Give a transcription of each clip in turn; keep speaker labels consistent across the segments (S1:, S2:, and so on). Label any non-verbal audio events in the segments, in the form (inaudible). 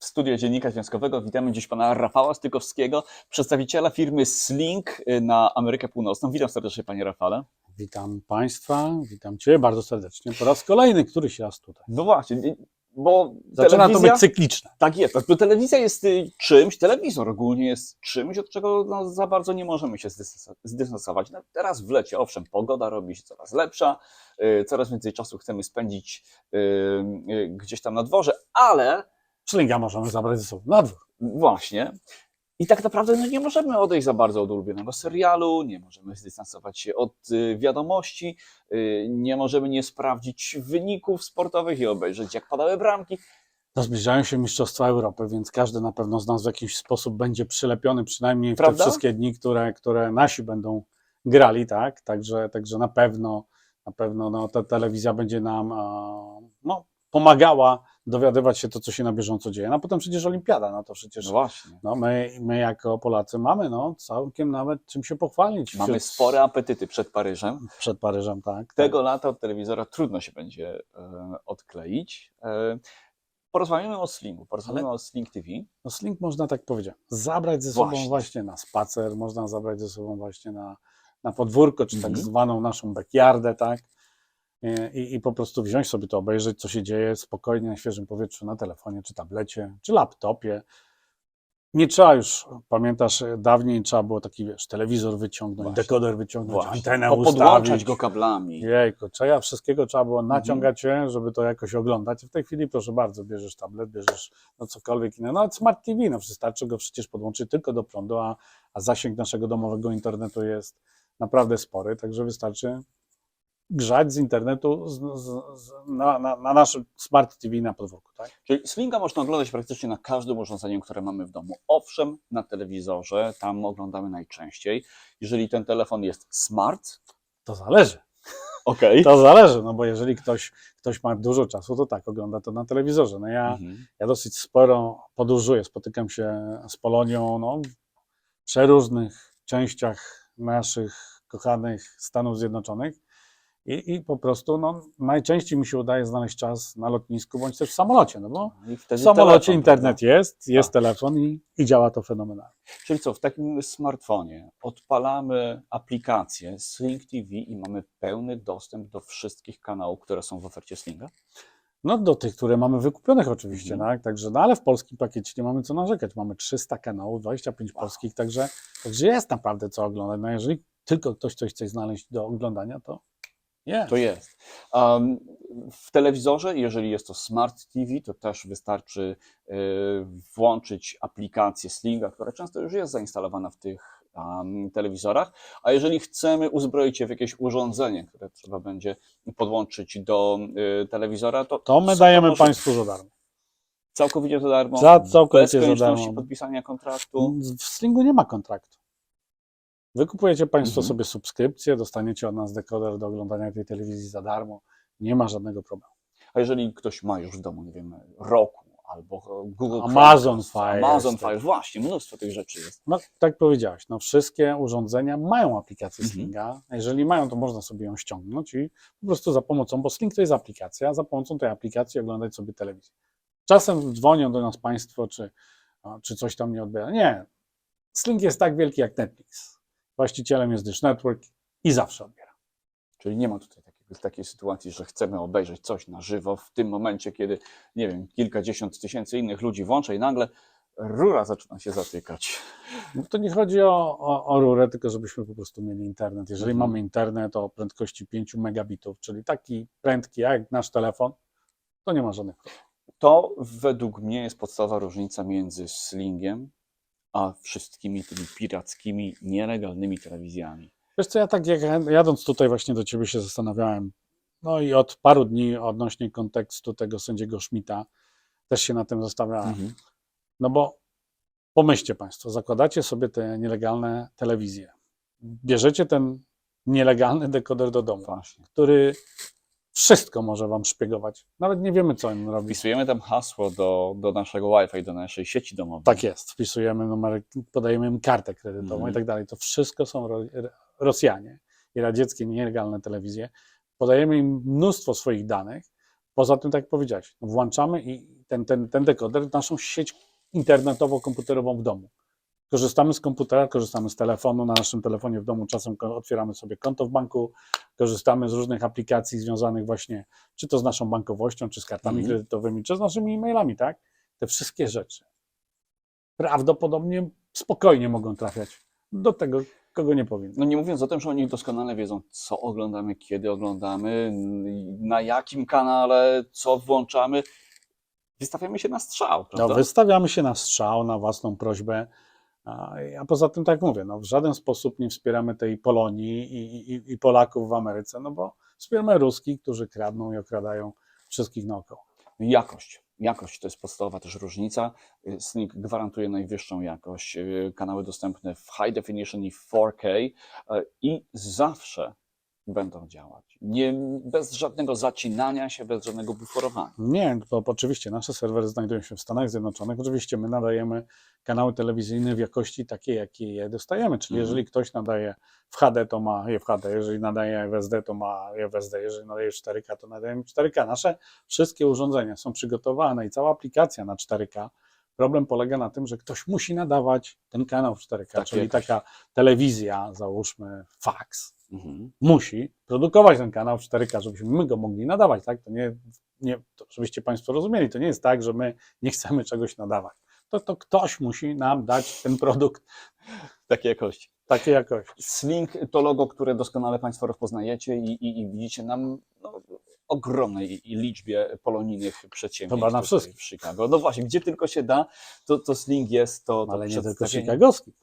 S1: W studiu Dziennika Związkowego witamy dziś pana Rafała Stykowskiego, przedstawiciela firmy Slink y, na Amerykę Północną. Witam serdecznie panie Rafale.
S2: Witam Państwa, witam Cię bardzo serdecznie. Po raz kolejny, któryś raz tutaj.
S1: No właśnie, bo
S2: Zaczyna to być cykliczne.
S1: Tak jest, bo telewizja jest y, czymś, telewizor ogólnie jest czymś, od czego no, za bardzo nie możemy się zdystansować. No, teraz w lecie, owszem, pogoda robi się coraz lepsza, y, coraz więcej czasu chcemy spędzić gdzieś tam na dworze, ale
S2: Szlinga możemy zabrać ze sobą na dwór.
S1: Właśnie. I tak naprawdę no, nie możemy odejść za bardzo od ulubionego serialu, nie możemy zdystansować się od y, wiadomości, y, nie możemy nie sprawdzić wyników sportowych i obejrzeć, jak padały bramki.
S2: To zbliżają się Mistrzostwa Europy, więc każdy na pewno z nas w jakiś sposób będzie przylepiony, przynajmniej w
S1: Prawda?
S2: te wszystkie dni, które, które nasi będą grali, tak? Także, także na pewno, na pewno no, ta telewizja będzie nam no, pomagała dowiadywać się to, co się na bieżąco dzieje. No a potem przecież Olimpiada, no to przecież
S1: No właśnie.
S2: no, my, my jako Polacy mamy no, całkiem nawet czym się pochwalić.
S1: Mamy
S2: wśród-
S1: spore apetyty przed Paryżem.
S2: Przed Paryżem, tak.
S1: Tego lata od telewizora trudno się będzie e, odkleić. E, porozmawiamy o Slingu, porozmawiamy o Sling TV.
S2: No Slink można tak powiedzieć, zabrać ze sobą
S1: Właśnie.
S2: właśnie, na spacer, można zabrać ze sobą właśnie na, na podwórko, czy
S1: Mhm.
S2: tak zwaną naszą backyardę, tak? I, I po prostu wziąć sobie to, obejrzeć, co się dzieje spokojnie na świeżym powietrzu, na telefonie, czy tablecie, czy laptopie. Nie trzeba już, pamiętasz, dawniej trzeba było taki, wiesz, telewizor wyciągnąć,
S1: Właśnie.
S2: dekoder wyciągnąć, antenę
S1: podłączać go kablami.
S2: Jejku, trzeba wszystkiego trzeba było
S1: Mhm.
S2: naciągać się, żeby to jakoś oglądać. W tej chwili, proszę bardzo, bierzesz tablet, bierzesz no cokolwiek innego. Nawet Smart TV, no wystarczy go przecież podłączyć tylko do prądu, a, a zasięg naszego domowego internetu jest naprawdę spory, także wystarczy grzać z internetu z, z, z, na, na, na naszym Smart TV na podwórku, tak?
S1: Czyli Slinga można oglądać praktycznie na każdym urządzeniu, które mamy w domu. Owszem, na telewizorze, tam oglądamy najczęściej. Jeżeli ten telefon jest smart,
S2: To zależy.
S1: okej.
S2: To zależy, no bo jeżeli ktoś, ktoś ma dużo czasu, to tak, ogląda to na telewizorze. No ja,
S1: Mhm.
S2: Ja dosyć sporo podróżuję, spotykam się z Polonią no, w przeróżnych częściach naszych kochanych Stanów Zjednoczonych i, i po prostu no, najczęściej mi się udaje znaleźć czas na lotnisku bądź też w samolocie, no bo w samolocie
S1: telefon,
S2: internet
S1: prawda?
S2: jest, jest
S1: Tak.
S2: telefon i, i działa to fenomenalnie.
S1: Czyli co, w takim smartfonie odpalamy aplikację Sling TV i mamy pełny dostęp do wszystkich kanałów, które są w ofercie Slinga?
S2: No do tych, które mamy wykupionych oczywiście,
S1: Mhm.
S2: tak? Także, no ale w polskim pakiecie nie mamy co narzekać. Mamy 300 kanałów, 25
S1: Wow.
S2: polskich, także, także jest naprawdę co oglądać. No jeżeli tylko ktoś coś chce znaleźć do oglądania, to jest.
S1: To jest. Um, w telewizorze, jeżeli jest to Smart TV, to też wystarczy y, włączyć aplikację Slinga, która często już jest zainstalowana w tych um, telewizorach. A jeżeli chcemy uzbroić się w jakieś urządzenie, które trzeba będzie podłączyć do y, telewizora, to,
S2: To my dajemy
S1: może-
S2: Państwu za darmo.
S1: Całkowicie za darmo.
S2: Za całkowicie
S1: bez
S2: za darmo.
S1: podpisania kontraktu.
S2: W Slingu nie ma kontraktu. Wykupujecie Państwo
S1: Mhm.
S2: sobie subskrypcję, dostaniecie od nas dekoder do oglądania tej telewizji za darmo. Nie ma żadnego problemu.
S1: A jeżeli ktoś ma już w domu, nie wiem, Roku albo Google
S2: Amazon Fire
S1: Amazon. Fire, właśnie, mnóstwo tych rzeczy jest.
S2: No, tak powiedziałeś, no, wszystkie urządzenia mają aplikację
S1: Mhm.
S2: Slinga. A Jeżeli mają, to można sobie ją ściągnąć i po prostu za pomocą, bo Sling to jest aplikacja, za pomocą tej aplikacji oglądać sobie telewizję. Czasem dzwonią do nas Państwo, czy, czy coś tam nie odbiera. Nie. Sling jest tak wielki jak Netflix. Właścicielem jest Dish Network i zawsze odbiera.
S1: Czyli nie ma tutaj takiego, takiej sytuacji, że chcemy obejrzeć coś na żywo w tym momencie, kiedy, nie wiem, kilkadziesiąt tysięcy innych ludzi włącza i nagle rura zaczyna się zatykać.
S2: No to nie chodzi o, o, o rurę, tylko żebyśmy po prostu mieli internet. Jeżeli
S1: Mhm.
S2: mamy internet o prędkości 5 megabitów, czyli taki prędki jak nasz telefon, to nie ma żadnych problemów.
S1: To według mnie jest podstawowa różnica między Slingiem a wszystkimi tymi pirackimi, nielegalnymi telewizjami.
S2: Wiesz co, ja tak jak jadąc tutaj właśnie do Ciebie się zastanawiałem, no i od paru dni odnośnie kontekstu tego sędziego Schmidta też się na tym zastanawiałem.
S1: Mhm.
S2: No bo pomyślcie Państwo, zakładacie sobie te nielegalne telewizje, bierzecie ten nielegalny dekoder do domu,
S1: Właśnie.
S2: który wszystko może Wam szpiegować. Nawet nie wiemy, co on robi.
S1: Wpisujemy tam hasło do, do naszego Wi-Fi, do naszej sieci domowej.
S2: Tak jest, wpisujemy numer, podajemy im kartę kredytową
S1: Mhm.
S2: i tak dalej. To wszystko są Ro- Rosjanie i radzieckie nielegalne telewizje. Podajemy im mnóstwo swoich danych. Poza tym, tak jak powiedziałeś, włączamy i ten, ten, ten dekoder naszą sieć internetowo-komputerową w domu. Korzystamy z komputera, korzystamy z telefonu. Na naszym telefonie w domu czasem otwieramy sobie konto w banku, korzystamy z różnych aplikacji związanych właśnie czy to z naszą bankowością, czy z kartami
S1: Mhm.
S2: kredytowymi, czy z naszymi e-mailami, tak? Te wszystkie rzeczy prawdopodobnie spokojnie mogą trafiać do tego, kogo nie powinny.
S1: No nie mówiąc o tym, że oni doskonale wiedzą, co oglądamy, kiedy oglądamy, na jakim kanale, co włączamy. Wystawiamy się na strzał,
S2: No,
S1: prawda?
S2: wystawiamy się na strzał, na własną prośbę. A, poza tym, tak mówię, no, w żaden sposób nie wspieramy tej Polonii i, i, i Polaków w Ameryce, no bo wspieramy Ruskich, którzy kradną i okradają wszystkich naokoło.
S1: Jakość. Jakość to jest podstawowa też różnica. Sling gwarantuje najwyższą jakość. y, Kanały dostępne w high definition i w 4K y, i zawsze będą działać. Nie, bez żadnego zacinania się, bez żadnego buforowania.
S2: Nie, bo oczywiście nasze serwery znajdują się w Stanach Zjednoczonych. Oczywiście my nadajemy kanały telewizyjne w jakości takiej, jakiej je dostajemy. Czyli
S1: Mhm.
S2: jeżeli ktoś nadaje w HD, to ma je w HD, jeżeli nadaje w SD, to ma je w SD, jeżeli nadaje w 4K, to nadajemy w 4K. Nasze wszystkie urządzenia są przygotowane i cała aplikacja na 4K. Problem polega na tym, że ktoś musi nadawać ten kanał w 4K,
S1: Tak,
S2: czyli taka telewizja, załóżmy fax,
S1: Mhm.
S2: musi produkować ten kanał w 4K, żebyśmy my go mogli nadawać, tak? To nie, nie to żebyście Państwo rozumieli, to nie jest tak, że my nie chcemy czegoś nadawać. To, to ktoś musi nam dać ten produkt
S1: Takiej jakości.
S2: takiej jakości.
S1: Sling to logo, które doskonale Państwo rozpoznajecie i, i, i widzicie nam no, ogromnej liczbie polonijnych przedsięwzięć
S2: Chyba na wszystkich.
S1: w Chicago. No właśnie, gdzie tylko się da, to, to Sling jest, to, to
S2: Ale nie tylko chicagowskich,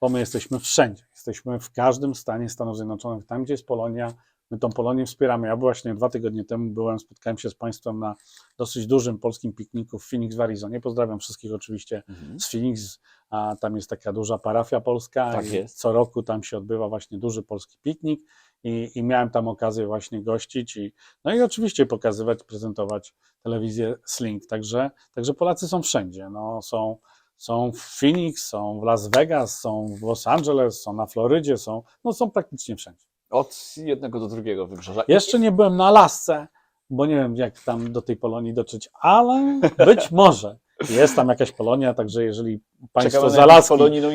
S2: bo my jesteśmy wszędzie. Jesteśmy w każdym stanie Stanów Zjednoczonych, tam gdzie jest Polonia, my tą Polonię wspieramy. Ja właśnie dwa tygodnie temu byłem, spotkałem się z Państwem na dosyć dużym polskim pikniku w Phoenix w Arizonie. Pozdrawiam wszystkich oczywiście
S1: Mhm.
S2: z Phoenix, a tam jest taka duża parafia polska
S1: Tak
S2: i
S1: jest.
S2: co roku tam się odbywa właśnie duży polski piknik i, i miałem tam okazję właśnie gościć i no i oczywiście pokazywać, prezentować telewizję Sling, także, także Polacy są wszędzie, no, są, są w Phoenix, są w Las Vegas, są w Los Angeles, są na Florydzie, są, no, są praktycznie wszędzie.
S1: Od jednego do drugiego wybrzeża.
S2: Jeszcze nie byłem na Alasce, bo nie wiem jak tam do tej Polonii dotrzeć, ale być (laughs) może jest tam jakaś Polonia, także jeżeli Państwo
S1: Czekamy
S2: z Alaski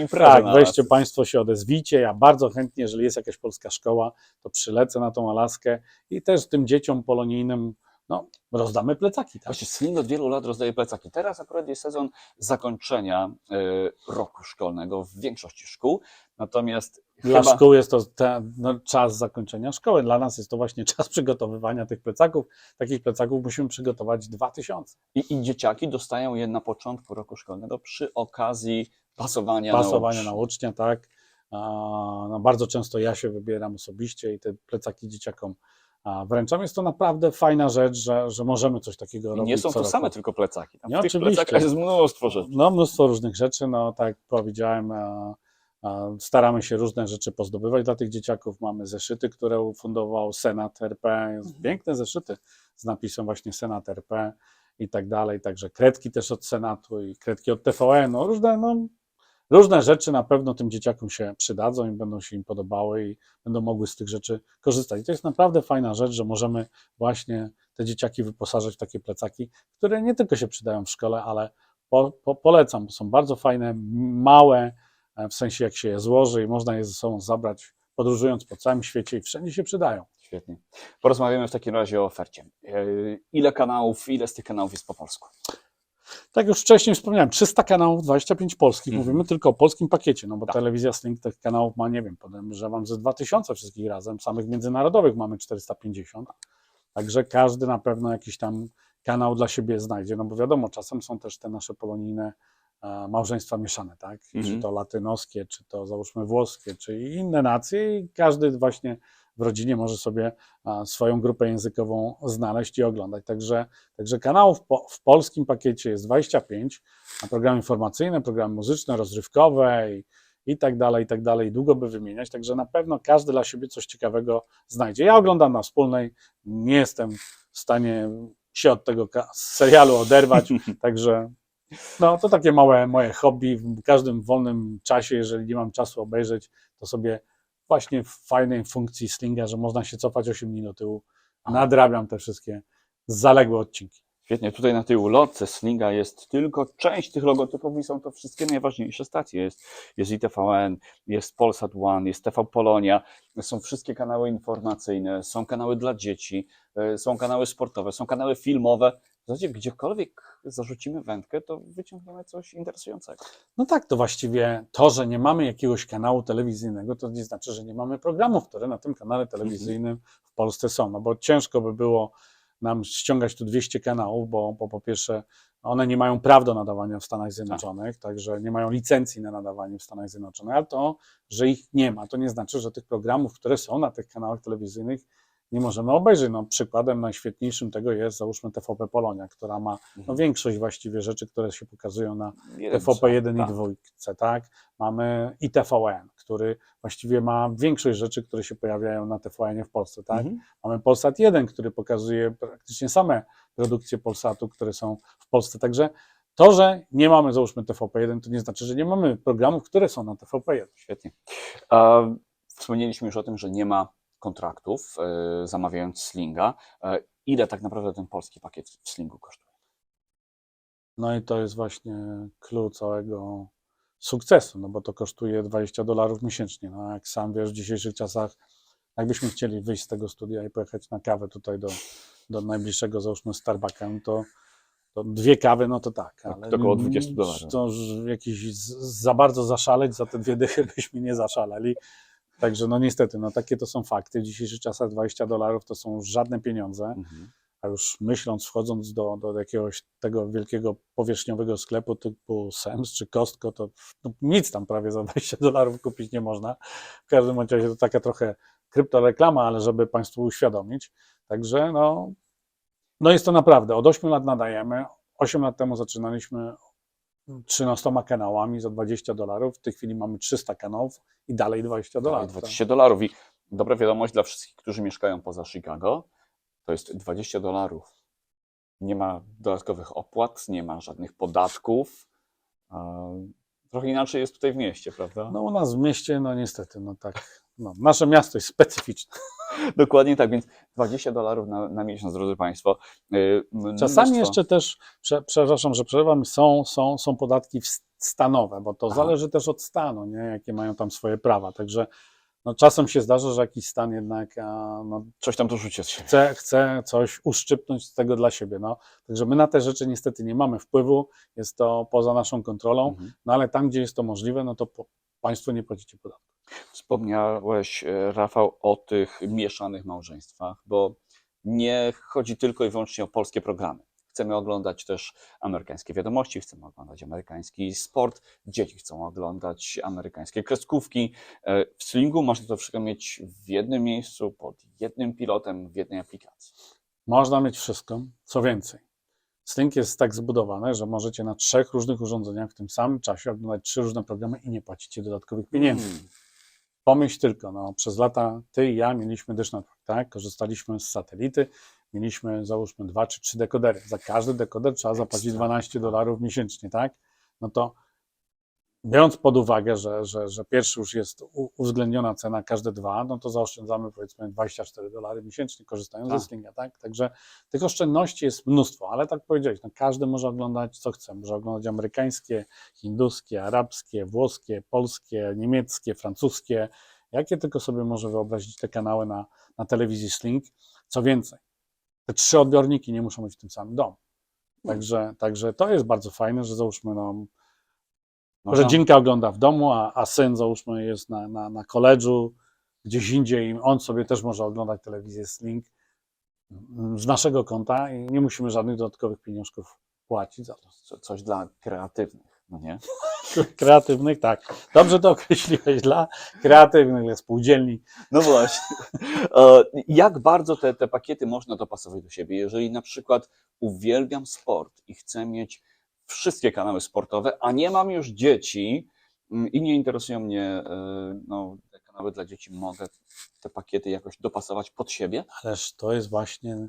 S2: tak, weźcie. Państwo się odezwijcie. Ja bardzo chętnie, jeżeli jest jakaś polska szkoła, to przylecę na tą Alaskę i też tym dzieciom polonijnym no, rozdamy plecaki. Tak?
S1: Właśnie Sling od wielu lat rozdaje plecaki. Teraz akurat jest sezon zakończenia y, roku szkolnego w większości szkół, natomiast
S2: Dla
S1: chyba...
S2: szkół jest to te, no, czas zakończenia szkoły. Dla nas jest to właśnie (laughs) czas przygotowywania tych plecaków. Takich plecaków musimy przygotować 2000.
S1: I, I dzieciaki dostają je na początku roku szkolnego przy okazji pasowania,
S2: Pasowania
S1: na
S2: na
S1: ucz.
S2: ucznia, tak. A, no, bardzo często ja się wybieram osobiście i te plecaki dzieciakom a, wręczam. Jest to naprawdę fajna rzecz, że, że możemy coś takiego
S1: I
S2: robić.
S1: nie są to
S2: roku.
S1: same tylko plecaki. Tam
S2: Nie,
S1: w tych
S2: oczywiście.
S1: plecakach jest mnóstwo rzeczy.
S2: No, mnóstwo różnych rzeczy, no tak jak powiedziałem, a, a, staramy się różne rzeczy pozdobywać dla tych dzieciaków. Mamy zeszyty, które ufundował Senat RP,
S1: Mhm.
S2: piękne zeszyty z napisem właśnie Senat RP i tak dalej, także kredki też od Senatu i kredki od TVN, no różne, no, różne rzeczy na pewno tym dzieciakom się przydadzą i będą się im podobały i będą mogły z tych rzeczy korzystać. I to jest naprawdę fajna rzecz, że możemy właśnie te dzieciaki wyposażać w takie plecaki, które nie tylko się przydają w szkole, ale po, po, polecam, bo są bardzo fajne, małe, e, w sensie jak się je złoży i można je ze sobą zabrać podróżując po całym świecie i wszędzie się przydają.
S1: Świetnie. Porozmawiamy w takim razie o ofercie. E, Ile kanałów, ile z tych kanałów jest po polsku?
S2: Tak już wcześniej wspomniałem, 300 kanałów, 25 polskich.
S1: Mhm.
S2: Mówimy tylko o polskim pakiecie, no bo
S1: Tak.
S2: telewizja Sling tych kanałów ma, nie wiem, podejrzewam ze 2000 wszystkich razem. Samych międzynarodowych mamy 450. Także każdy na pewno jakiś tam kanał dla siebie znajdzie, no bo wiadomo, czasem są też te nasze polonijne e, małżeństwa mieszane, tak?
S1: Mhm.
S2: Czy to latynoskie, czy to załóżmy włoskie, czy inne nacje i każdy właśnie w rodzinie może sobie swoją grupę językową znaleźć i oglądać. Także, także kanałów po, w polskim pakiecie jest 25, a programy informacyjne, programy muzyczne, rozrywkowe i, i tak dalej, i tak dalej. Długo by wymieniać, także na pewno każdy dla siebie coś ciekawego znajdzie. Ja oglądam na wspólnej, nie jestem w stanie się od tego serialu oderwać, (laughs) także no, to takie małe moje hobby. W każdym wolnym czasie, jeżeli nie mam czasu obejrzeć, to sobie właśnie w fajnej funkcji Slinga, że można się cofać 8 minut do tyłu, nadrabiam te wszystkie zaległe odcinki.
S1: Świetnie, tutaj na tej ulotce Slinga jest tylko część tych logotypów i są to wszystkie najważniejsze stacje. Jest, jest ITVN, jest Polsat One, jest TV Polonia, są wszystkie kanały informacyjne, są kanały dla dzieci, e, są kanały sportowe, są kanały filmowe. W zasadzie gdziekolwiek zarzucimy wędkę, to wyciągniemy coś interesującego.
S2: No tak, to właściwie to, że nie mamy jakiegoś kanału telewizyjnego, to nie znaczy, że nie mamy programów, które na tym kanale telewizyjnym w Polsce są. No bo ciężko by było nam ściągać tu 200 kanałów, bo, bo po pierwsze one nie mają praw do nadawania w Stanach Zjednoczonych, także nie mają licencji na nadawanie w Stanach Zjednoczonych, ale to, że ich nie ma, to nie znaczy, że tych programów, które są na tych kanałach telewizyjnych, nie możemy obejrzeć. No, przykładem najświetniejszym tego jest załóżmy TVP Polonia, która ma no, większość właściwie rzeczy, które się pokazują na TVP 1
S1: tak.
S2: i 2, tak? Mamy i TVN, który właściwie ma większość rzeczy, które się pojawiają na TVN w Polsce, tak?
S1: Mhm.
S2: Mamy Polsat 1, który pokazuje praktycznie same produkcje Polsatu, które są w Polsce. Także to, że nie mamy załóżmy TVP 1, to nie znaczy, że nie mamy programów, które są na TVP 1.
S1: Świetnie. Wspomnieliśmy już o tym, że nie ma kontraktów e, zamawiając Slinga. E, ile tak naprawdę ten polski pakiet w Slingu kosztuje?
S2: No i to jest właśnie clue całego sukcesu, no bo to kosztuje 20 dolarów miesięcznie. No jak sam wiesz, w dzisiejszych czasach, jakbyśmy chcieli wyjść z tego studia i pojechać na kawę tutaj do, do najbliższego, załóżmy Starbucka, no to, to dwie kawy, no to tak. Ale
S1: to około 20 dolarów.
S2: To jakiś za bardzo zaszaleć, za te dwie dychy (laughs) byśmy nie zaszaleli. Także no niestety, no takie to są fakty. W dzisiejszych czasach 20 dolarów to są żadne pieniądze
S1: Mhm.
S2: a już myśląc, wchodząc do, do jakiegoś tego wielkiego powierzchniowego sklepu typu Sam's czy Costco, to no, nic tam prawie za 20 (laughs) dolarów kupić nie można. W każdym razie to taka trochę kryptoreklama, ale żeby Państwu uświadomić. Także no, no jest to naprawdę, od 8 lat nadajemy, 8 lat temu zaczynaliśmy 13 kanałami za 20 dolarów, w tej chwili mamy 300 kanałów i dalej 20
S1: Dalej
S2: dolarów.
S1: 20 dolarów. I dobra wiadomość dla wszystkich, którzy mieszkają poza Chicago, to jest 20 dolarów. Nie ma dodatkowych opłat, nie ma żadnych podatków. Trochę inaczej jest tutaj w mieście, prawda?
S2: No u nas w mieście, no niestety, no tak, no, nasze miasto jest specyficzne. (laughs)
S1: Dokładnie tak, więc 20 dolarów na, na miesiąc, drodzy Państwo. E,
S2: Czasami
S1: mnóstwo-
S2: jeszcze też, prze, przepraszam, że przerywam, są, są, są podatki stanowe, bo to
S1: Aha.
S2: zależy też od stanu, nie? jakie mają tam swoje prawa. Także no, czasem się zdarza, że jakiś stan jednak no,
S1: Coś tam dorzucie z siebie.
S2: chce, chce coś uszczypnąć z tego dla siebie. No. Także my na te rzeczy niestety nie mamy wpływu, jest to poza naszą kontrolą,
S1: Mhm.
S2: no ale tam, gdzie jest to możliwe, no to po, Państwo nie płacicie podatku.
S1: Wspomniałeś, e, Rafał, o tych mieszanych małżeństwach, bo nie chodzi tylko i wyłącznie o polskie programy. Chcemy oglądać też amerykańskie wiadomości, chcemy oglądać amerykański sport, dzieci chcą oglądać amerykańskie kreskówki. E, W Slingu można to wszystko mieć w jednym miejscu, pod jednym pilotem, w jednej aplikacji.
S2: Można mieć wszystko, co więcej. Slink jest tak zbudowany, że możecie na trzech różnych urządzeniach w tym samym czasie oglądać trzy różne programy i nie płacicie dodatkowych pieniędzy.
S1: Mm.
S2: Pomyśl tylko, no, przez lata ty i ja mieliśmy Dish Network, tak? Korzystaliśmy z satelity, mieliśmy załóżmy dwa czy trzy dekodery. Za każdy dekoder trzeba zapłacić
S1: Ekstra.
S2: 12 dolarów miesięcznie, tak? No to biorąc pod uwagę, że, że, że pierwszy już jest uwzględniona cena, każde dwa, no to zaoszczędzamy powiedzmy 24 dolary miesięcznie korzystając
S1: Tak.
S2: ze Slinga, tak? Także tych oszczędności jest mnóstwo, ale tak powiedziałeś, no każdy może oglądać co chce. Może oglądać amerykańskie, hinduskie, arabskie, włoskie, polskie, niemieckie, francuskie, jakie tylko sobie może wyobrazić te kanały na, na telewizji Sling. Co więcej, te trzy odbiorniki nie muszą być w tym samym domu. Także, także to jest bardzo fajne, że załóżmy, no,
S1: Można-
S2: rodzinka ogląda w domu, a, a syn załóżmy jest na, na, na koledżu, gdzieś indziej, i on sobie też może oglądać telewizję Sling mm, z naszego konta i nie musimy żadnych dodatkowych pieniążków płacić za to.
S1: Co- Coś dla kreatywnych, no nie?
S2: Kreatywnych, tak. Dobrze to określiłeś, dla kreatywnych, dla spółdzielni.
S1: No właśnie. E, Jak bardzo te, te pakiety można dopasować do siebie? Jeżeli na przykład uwielbiam sport i chcę mieć wszystkie kanały sportowe, a nie mam już dzieci mm, i nie interesują mnie e, no, te kanały dla dzieci, mogę te pakiety jakoś dopasować pod siebie?
S2: Ależ to jest właśnie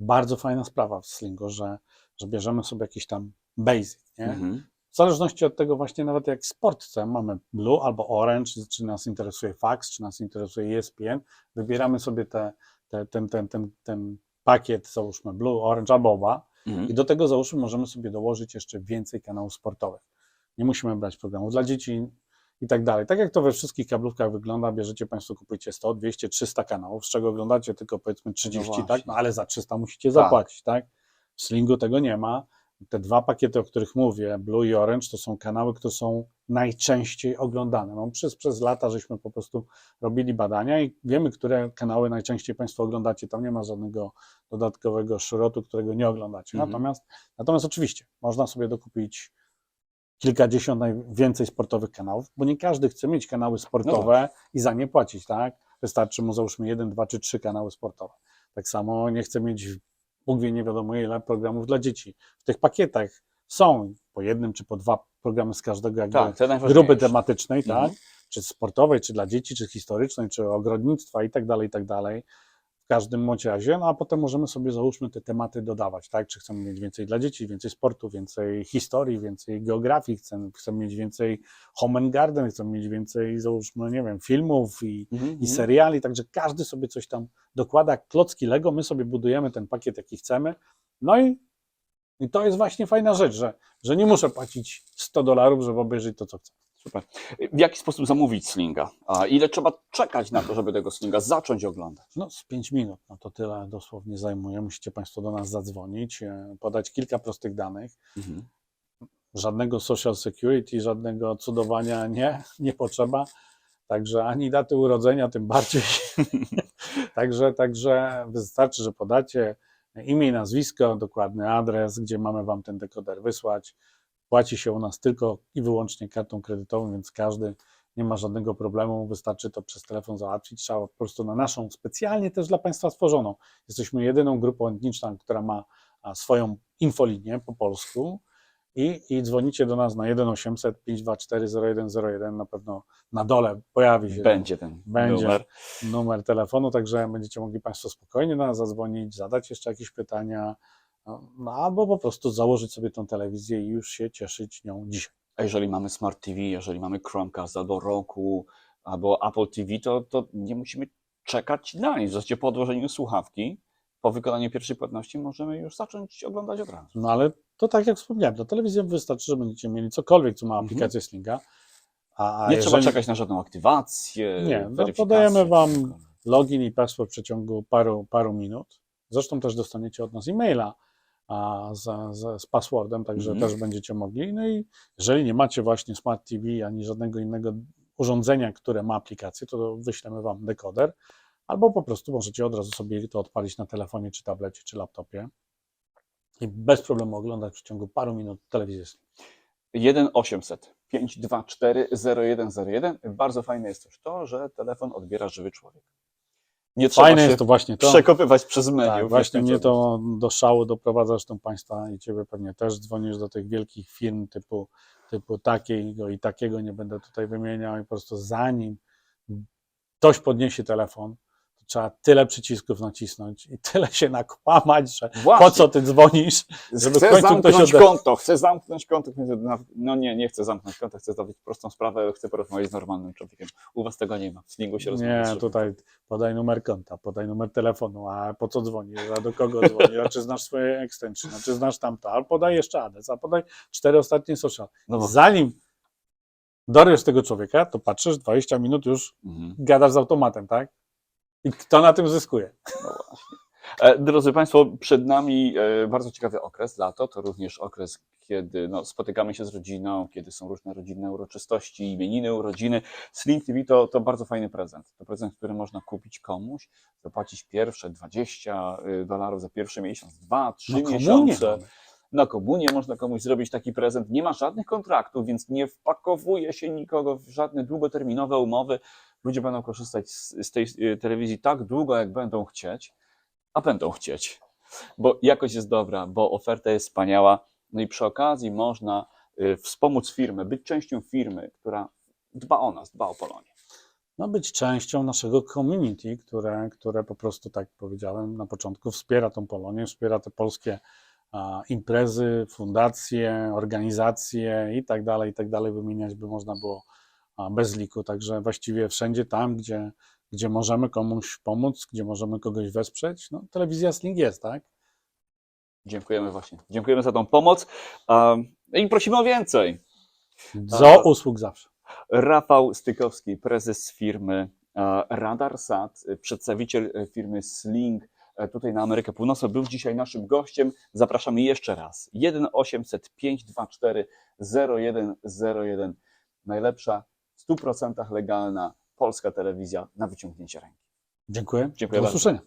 S2: bardzo fajna sprawa w Slingu, że, że bierzemy sobie jakiś tam basic, nie?
S1: Mhm.
S2: W zależności od tego właśnie nawet jak sport chcemy, mamy Blue albo Orange, czy nas interesuje Fax, czy nas interesuje ESPN, wybieramy sobie te, te, ten, ten, ten, ten pakiet, załóżmy Blue, Orange albo oba
S1: Mhm.
S2: I do tego załóżmy, możemy sobie dołożyć jeszcze więcej kanałów sportowych. Nie musimy brać programów dla dzieci i tak dalej. Tak jak to we wszystkich kablówkach wygląda, bierzecie Państwo, kupujecie 100, 200, 300 kanałów, z czego oglądacie tylko powiedzmy 30, tak?
S1: właśnie.
S2: No ale za 300 musicie
S1: Tak.
S2: zapłacić, tak? W Slingu tego nie ma. Te dwa pakiety, o których mówię, Blue i Orange, to są kanały, które są najczęściej oglądane. No, przez, przez lata żeśmy po prostu robili badania i wiemy, które kanały najczęściej Państwo oglądacie. Tam nie ma żadnego dodatkowego szrotu, którego nie oglądacie.
S1: Mhm.
S2: Natomiast, natomiast oczywiście można sobie dokupić kilkadziesiąt najwięcej sportowych kanałów, bo nie każdy chce mieć kanały sportowe i za nie płacić, tak? Wystarczy mu załóżmy jeden, dwa czy trzy kanały sportowe. Tak samo nie chce mieć Bóg wie nie wiadomo ile programów dla dzieci. W tych pakietach są po jednym czy po dwa programy z każdego jakby
S1: Tak,
S2: grupy tematycznej,
S1: Mhm.
S2: tak? Czy sportowej, czy dla dzieci, czy historycznej, czy ogrodnictwa i tak dalej, i tak dalej. Każdym bądź razie, no a potem możemy sobie załóżmy te tematy dodawać, tak? Czy chcemy mieć więcej dla dzieci, więcej sportu, więcej historii, więcej geografii, chcemy, chcemy mieć więcej home and garden, chcemy mieć więcej, załóżmy, nie wiem, filmów i,
S1: Mhm,
S2: i
S1: mhm.
S2: seriali, także każdy sobie coś tam dokłada, klocki Lego, my sobie budujemy ten pakiet, jaki chcemy, no i, i to jest właśnie fajna rzecz, że, że nie muszę płacić 100 dolarów, żeby obejrzeć to, co chcę.
S1: Super. W jaki sposób zamówić slinga? A ile trzeba czekać na to, żeby tego slinga zacząć oglądać?
S2: No z 5 minut, no to tyle dosłownie zajmuje, musicie Państwo do nas zadzwonić, e, podać kilka prostych danych,
S1: Mhm.
S2: żadnego social security, żadnego cudowania nie, (laughs) nie potrzeba. Także ani daty urodzenia, tym bardziej. (laughs) także, także wystarczy, że podacie imię i nazwisko, dokładny adres, gdzie mamy Wam ten dekoder wysłać. Płaci się u nas tylko i wyłącznie kartą kredytową, więc każdy nie ma żadnego problemu. Wystarczy to przez telefon załatwić. Trzeba po prostu na naszą specjalnie też dla Państwa stworzoną. Jesteśmy jedyną grupą etniczną, która ma swoją infolinię po polsku i, i dzwonicie do nas na 1 800 524 0101. Na pewno na dole pojawi się
S1: Będzie ten
S2: Będzie.
S1: numer.
S2: numer telefonu, także będziecie mogli Państwo spokojnie do nas zadzwonić, zadać jeszcze jakieś pytania, no, no, albo po prostu założyć sobie tą telewizję i już się cieszyć nią dzisiaj.
S1: A jeżeli mamy Smart TV, jeżeli mamy Chromecast albo Roku, albo Apple TV, to, to nie musimy czekać na nic. W zasadzie po odłożeniu słuchawki, po wykonaniu pierwszej płatności możemy już zacząć oglądać od razu.
S2: No ale to tak jak wspomniałem, dla telewizji wystarczy, że będziecie mieli cokolwiek, co ma
S1: Mhm.
S2: aplikację Slinga, a, a
S1: nie
S2: jeżeli
S1: trzeba czekać na żadną aktywację,
S2: Nie, no podajemy wam login i password w przeciągu paru, paru minut. Zresztą też dostaniecie od nas e-maila z, z, z passwordem, także
S1: Mhm.
S2: też będziecie mogli. No i jeżeli nie macie właśnie Smart TV ani żadnego innego urządzenia, które ma aplikację, to wyślemy wam dekoder, albo po prostu możecie od razu sobie to odpalić na telefonie, czy tablecie, czy laptopie i bez problemu oglądać w przeciągu paru minut telewizję.
S1: 1 800 524 0101. Bardzo fajne jest też to, że telefon odbiera żywy człowiek. Nie trzeba
S2: Fajne jest to właśnie to.
S1: przekopywać przez mediów.
S2: Tak, właśnie mnie to do szału doprowadza, zresztą Państwa i Ciebie pewnie też dzwonisz do tych wielkich firm typu, typu takiego i takiego, nie będę tutaj wymieniał i po prostu zanim ktoś podniesie telefon, trzeba tyle przycisków nacisnąć i tyle się nakłamać, że
S1: Właśnie.
S2: po co Ty dzwonisz, żeby w
S1: chcę
S2: końcu ktoś
S1: zamknąć
S2: ode-
S1: konto, chcę zamknąć konto. No nie, nie chcę zamknąć konta, chcę zrobić prostą sprawę, chcę porozmawiać z normalnym człowiekiem. U was tego nie ma, w Slingu się rozmawia.
S2: Nie, tutaj podaj numer konta, podaj numer telefonu, a po co dzwonisz, a do kogo dzwonisz, a czy znasz swoje extension, a czy znasz tamto, a podaj jeszcze adres, a podaj cztery ostatnie social.
S1: No bo-
S2: Zanim dorwiesz tego człowieka, to patrzysz, 20 minut już
S1: Mhm.
S2: gadasz z automatem, tak? I kto na tym zyskuje?
S1: No właśnie. E, Drodzy Państwo, przed nami e, bardzo ciekawy okres, lato, to również okres, kiedy no, spotykamy się z rodziną, kiedy są różne rodzinne uroczystości, imieniny, urodziny. Sling TV to, to bardzo fajny prezent. To prezent, który można kupić komuś, zapłacić pierwsze 20 dolarów za pierwszy miesiąc, dwa, trzy
S2: No
S1: miesiące. Na komunię można komuś zrobić taki prezent. Nie ma żadnych kontraktów, więc nie wpakowuje się nikogo w żadne długoterminowe umowy. Ludzie będą korzystać z, z tej y, telewizji tak długo, jak będą chcieć, a będą chcieć, bo jakość jest dobra, bo oferta jest wspaniała. No i przy okazji można y, wspomóc firmę, być częścią firmy, która dba o nas, dba o Polonię.
S2: No być częścią naszego community, które, które po prostu, tak powiedziałem na początku, wspiera tą Polonię, wspiera te polskie a, imprezy, fundacje, organizacje i tak dalej, i tak dalej, wymieniać by można było bez liku, także właściwie wszędzie tam, gdzie, gdzie możemy komuś pomóc, gdzie możemy kogoś wesprzeć, no telewizja Sling jest, tak?
S1: Dziękujemy właśnie. Dziękujemy za tą pomoc um, i prosimy o więcej.
S2: Do usług zawsze.
S1: Rafał Stykowski, prezes firmy RadarSat, przedstawiciel firmy Sling e, tutaj na Amerykę Północną, był dzisiaj naszym gościem. Zapraszamy jeszcze raz. 1 800 524 0101. Najlepsza, 100% legalna polska telewizja na wyciągnięcie ręki.
S2: Dziękuję.
S1: Dziękuję
S2: Do usłyszenia.